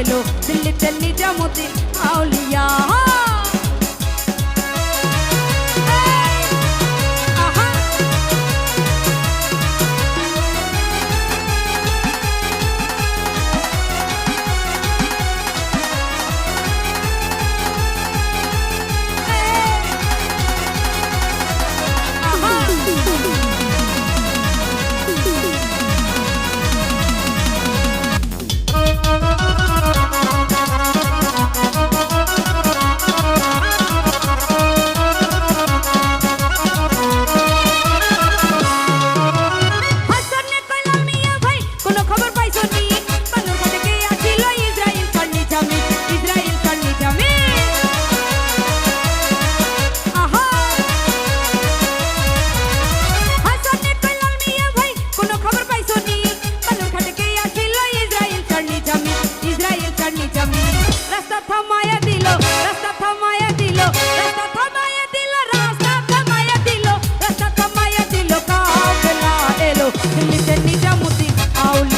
এলো দিল্লিতে নিজামতি আউলিয়া। রাস্তা থামায় দিল, রাস্তা থামায় দিল, রাস্তা থামায় দিল, রাস্তা থামায় দিল, রাস্তা থামায় দিল কাফেলা এলো দিল্লিতে নিজামুদি আউল।